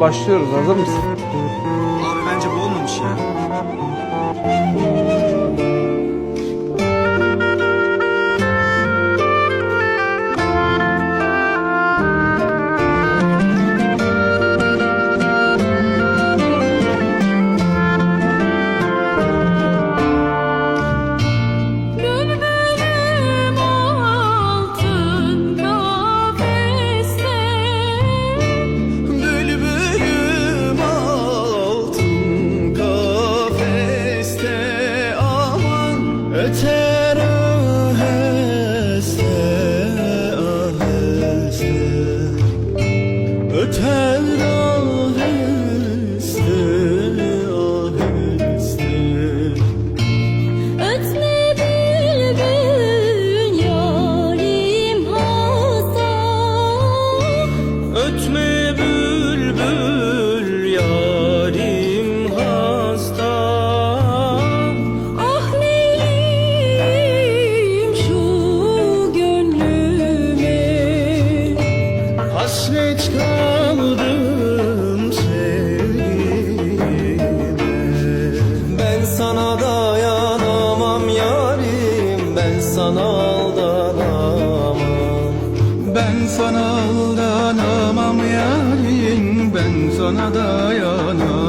başlıyoruz. Hazır mısın? Abi bence bu olmamış ya. Ötme bülbül yarim hasta. Ah neyleyim şu gönlüme? Hasret kaldım sevgime. Ben sana dayanamam yarim Ben sana aldanamam Ben sana aldanamam yarim Ben sana dayanamam